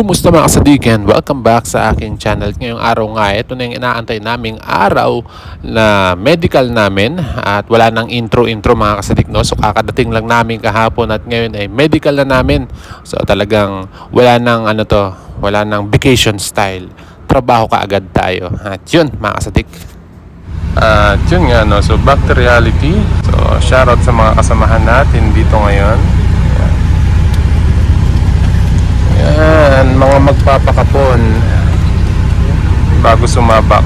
Kumusta mga kasadigan? Welcome back sa aking channel. Ngayong araw nga, ito na yung inaantay naming araw na medical namin at wala nang intro-intro mga kasadik. No? So kakadating lang namin kahapon at ngayon ay medical na namin. So talagang wala nang ano to, wala nang vacation style. Trabaho ka agad tayo. At yun mga kasadik. At yun nga, no? so back to reality. So shoutout sa mga kasamahan natin dito ngayon. Yan, mga magpapakapon bago sumabak.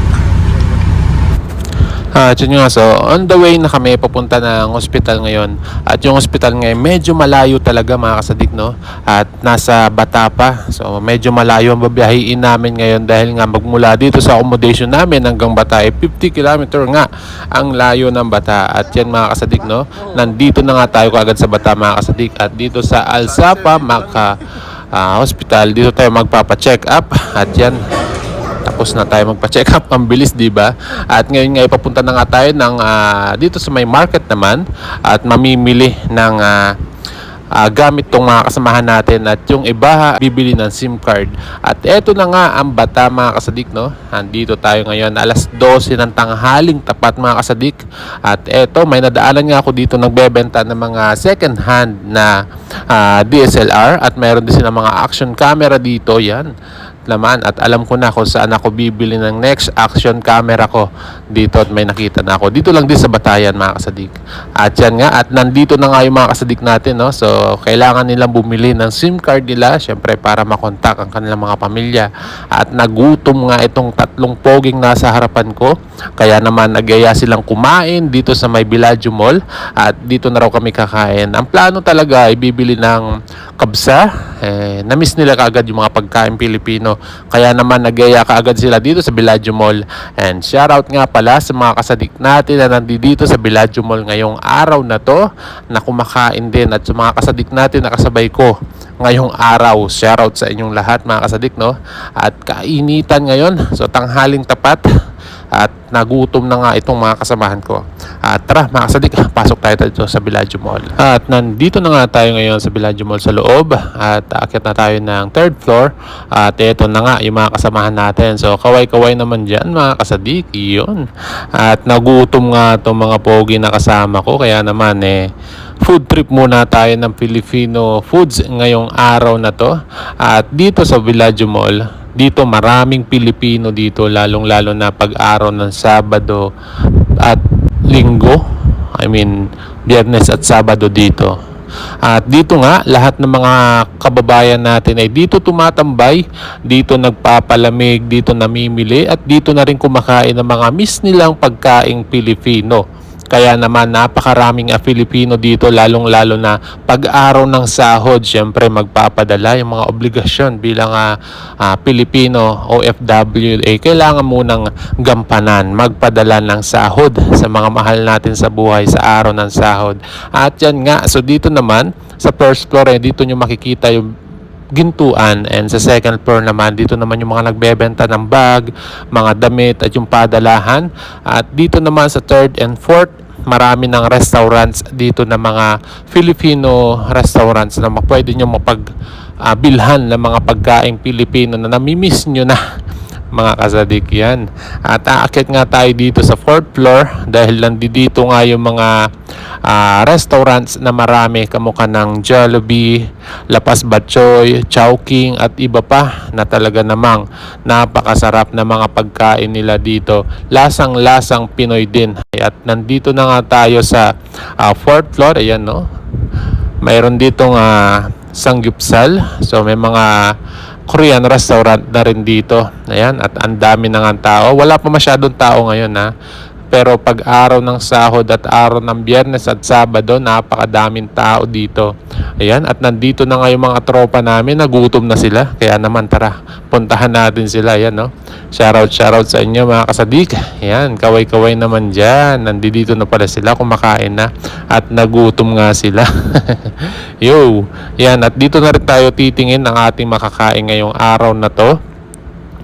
Ah, yun nga, so on the way na kami papunta ng hospital ngayon. At yung hospital ngayon medyo malayo talaga mga kasadik, no? At nasa bata pa. So medyo malayo ang babiyahiin namin ngayon dahil nga magmula dito sa accommodation namin hanggang bata ay 50 km nga ang layo ng bata. At yan mga kasadik, no? Nandito na nga tayo kagad sa bata mga kasadik. At dito sa Alsapa, Maka ah, Hospital, dito tayo magpapa-check up. At yan, tapos na tayo magpa-check up. Ang bilis, di ba? At ngayon nga ipapunta na nga tayo ng ah, dito sa may market naman at mamimili ng ah, ah, gamit tong mga kasamahan natin at yung iba bibili ng SIM card. At eto na nga ang bata mga kasadik no. Andito tayo ngayon alas 12 ng tanghaling tapat mga kasadik. At eto may nadaanan nga ako dito nagbebenta ng mga second hand na ah, DSLR at mayroon din silang mga action camera dito yan laman at alam ko na kung saan ako bibili ng next action camera ko dito at may nakita na ako. Dito lang din sa Batayan mga kasadik. At yan nga at nandito na nga yung mga kasadik natin no? So kailangan nilang bumili ng SIM card nila syempre para makontak ang kanilang mga pamilya. At nagutom nga itong tatlong poging nasa harapan ko kaya naman nagaya silang kumain dito sa may Villaggio Mall at dito na raw kami kakain. Ang plano talaga ay bibili ng kabsa. Eh, na-miss nila kaagad yung mga pagkain Pilipino. Kaya naman nagaya kaagad sila dito sa Villaggio Mall. And shoutout nga pala sa mga kasadik natin na nandito sa Villaggio Mall ngayong araw na to na kumakain din. At sa mga kasadik natin na kasabay ko ngayong araw. Shoutout sa inyong lahat mga kasadik no? At kainitan ngayon. So tanghaling tapat at nagutom na nga itong mga kasamahan ko. At tara mga kasadik, pasok tayo dito sa Villaggio Mall. At nandito na nga tayo ngayon sa Villaggio Mall sa loob at aakyat na tayo ng third floor at ito na nga yung mga kasamahan natin. So kaway-kaway naman dyan mga kasadik, iyon. At nagutom nga itong mga pogi na kasama ko kaya naman eh food trip muna tayo ng Filipino foods ngayong araw na to. At dito sa Villaggio Mall, dito maraming Pilipino dito lalong-lalo na pag-araw ng Sabado at Linggo. I mean, Biyernes at Sabado dito. At dito nga, lahat ng mga kababayan natin ay dito tumatambay, dito nagpapalamig, dito namimili at dito na rin kumakain ng mga miss nilang pagkaing Pilipino. Kaya naman napakaraming uh, Filipino dito lalong-lalo na pag-araw ng sahod, syempre magpapadala yung mga obligasyon bilang uh, uh, Pilipino OFW eh, kailangan munang gampanan, magpadala ng sahod sa mga mahal natin sa buhay sa araw ng sahod. At yan nga, so dito naman sa first floor eh, dito nyo makikita yung gintuan. And sa second floor naman dito naman yung mga nagbebenta ng bag, mga damit at yung padalahan. At dito naman sa third and fourth marami ng restaurants dito na mga Filipino restaurants na pwede nyo mapag ah, bilhan ng mga pagkain Pilipino na namimiss nyo na mga kasadik yan. At aakyat nga tayo dito sa fourth floor dahil nandito nga yung mga ah, restaurants na marami kamukha ng Jollibee, Lapas Batchoy, Chowking at iba pa na talaga namang napakasarap na mga pagkain nila dito. Lasang-lasang Pinoy din. At nandito na nga tayo sa ah, fourth floor. Ayan no. Mayroon ditong uh, sangyupsal. So may mga Korean restaurant na rin dito. Ayan, at ang dami na nga tao. Wala pa masyadong tao ngayon ha. Pero pag araw ng sahod at araw ng biyernes at sabado, napakadaming tao dito. Ayan, at nandito na nga yung mga tropa namin, nagutom na sila. Kaya naman tara, puntahan natin sila. Ayan, no? Shoutout, shoutout sa inyo mga kasadik. Ayan, kaway-kaway naman dyan. Nandito na pala sila, kumakain na. At nagutom nga sila. Yo, yan. At dito na rin tayo titingin ng ating makakain ngayong araw na to.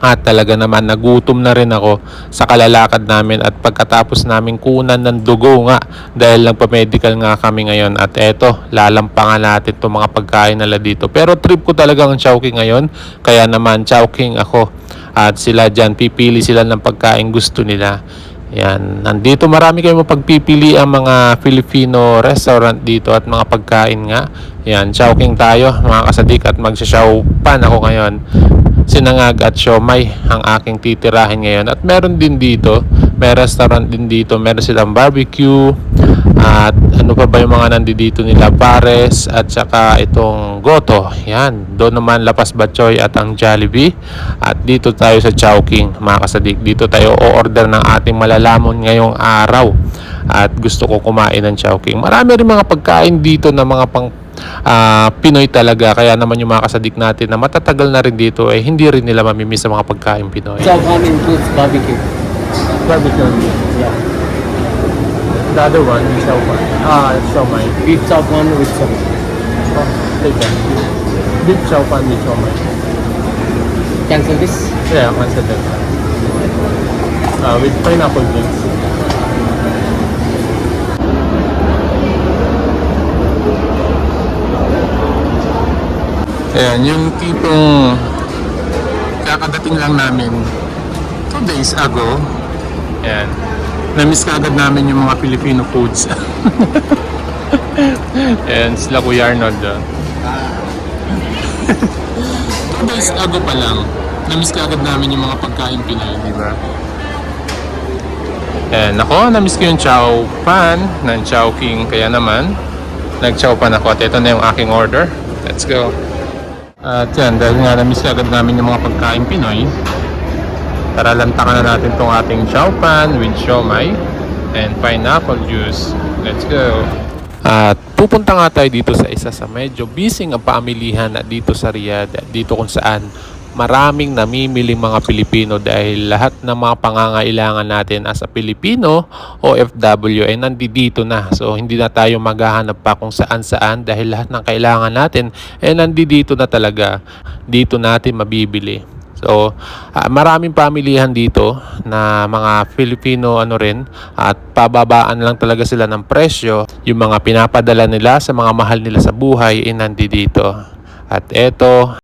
At talaga naman nagutom na rin ako sa kalalakad namin at pagkatapos namin kunan ng dugo nga dahil nagpa-medical nga kami ngayon at eto lalampangan natin itong mga pagkain nila dito. Pero trip ko talaga ang Chowking ngayon kaya naman Chowking ako at sila dyan pipili sila ng pagkain gusto nila. Yan, nandito marami kayong mapagpipili ang mga Filipino restaurant dito at mga pagkain nga. Yan, Chowking tayo mga kasadik at magsasyaw pan ako ngayon sinangag at siomay ang aking titirahin ngayon. At meron din dito, may restaurant din dito, meron silang barbecue, at ano pa ba yung mga nandito nila, pares, at saka itong goto. Yan, doon naman Lapas Batchoy at ang Jollibee. At dito tayo sa Chowking, mga kasadik. Dito tayo o-order ng ating malalamon ngayong araw. At gusto ko kumain ng Chowking. Marami rin mga pagkain dito na mga pang ah, Pinoy talaga. Kaya naman yung mga kasadik natin na matatagal na rin dito, eh hindi rin nila mamimiss ang mga pagkain Pinoy. Chow fan includes barbecue. Barbecue. Yeah. The other one, xiao pan. Ah, xiao mai. Beef chow fan with some. Oh, take that. Beef pan with xiao mai. Cancel this. Yeah, consider that. Uh, with pineapple drinks. Ayan, yung tipong kakadating lang namin two days ago. Ayan. Na-miss ka agad namin yung mga Filipino foods. Ayan, sila Kuya Arnold. ah. two days ago pa lang, na-miss ka agad namin yung mga pagkain Pinoy, di ba? Ayan, ako, na-miss ko yung chow pan ng Chow King. Kaya naman, nag-chow pan ako. At ito na yung aking order. Let's go. At yan, dahil nga na-miss agad namin yung mga pagkain Pinoy, tara lantakan na natin tong ating chow pan with siomai and pineapple juice. Let's go. At pupunta nga tayo dito sa isa sa medyo busy ang paamilihan at dito sa Riyadh dito kung saan maraming namimili mga Pilipino dahil lahat ng mga pangangailangan natin as a Pilipino o FW ay nandito na. So hindi na tayo maghahanap pa kung saan saan dahil lahat ng kailangan natin ay nandito na talaga. Dito natin mabibili. So, ah, maraming pamilihan dito na mga Filipino ano rin at pababaan lang talaga sila ng presyo. Yung mga pinapadala nila sa mga mahal nila sa buhay ay nandito. At eto,